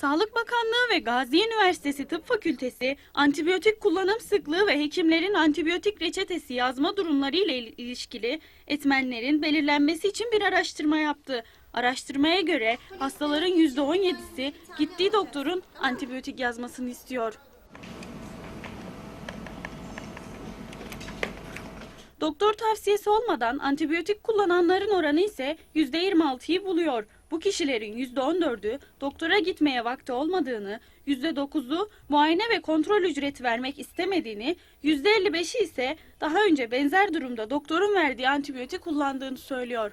Sağlık Bakanlığı ve Gazi Üniversitesi Tıp Fakültesi antibiyotik kullanım sıklığı ve hekimlerin antibiyotik reçetesi yazma durumları ile il- ilişkili etmenlerin belirlenmesi için bir araştırma yaptı. Araştırmaya göre hastaların %17'si gittiği doktorun antibiyotik yazmasını istiyor. Doktor tavsiyesi olmadan antibiyotik kullananların oranı ise %26'yı buluyor. Bu kişilerin %14'ü doktora gitmeye vakti olmadığını, %9'u muayene ve kontrol ücreti vermek istemediğini, %55'i ise daha önce benzer durumda doktorun verdiği antibiyotik kullandığını söylüyor.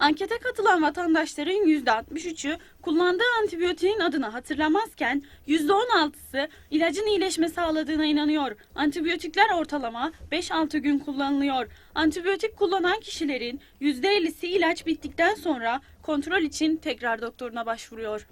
Ankete katılan vatandaşların %63'ü kullandığı antibiyotiğin adını hatırlamazken %16'sı ilacın iyileşme sağladığına inanıyor. Antibiyotikler ortalama 5-6 gün kullanılıyor. Antibiyotik kullanan kişilerin %50'si ilaç bittikten sonra kontrol için tekrar doktoruna başvuruyor.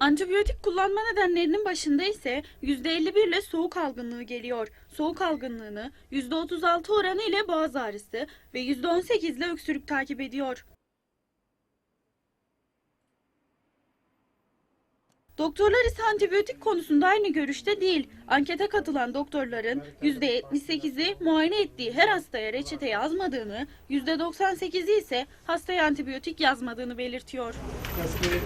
Antibiyotik kullanma nedenlerinin başında ise %51 ile soğuk algınlığı geliyor. Soğuk algınlığını %36 oranı ile boğaz ağrısı ve %18 ile öksürük takip ediyor. Doktorlar ise antibiyotik konusunda aynı görüşte değil. Ankete katılan doktorların %78'i muayene ettiği her hastaya reçete yazmadığını, %98'i ise hastaya antibiyotik yazmadığını belirtiyor. Musun?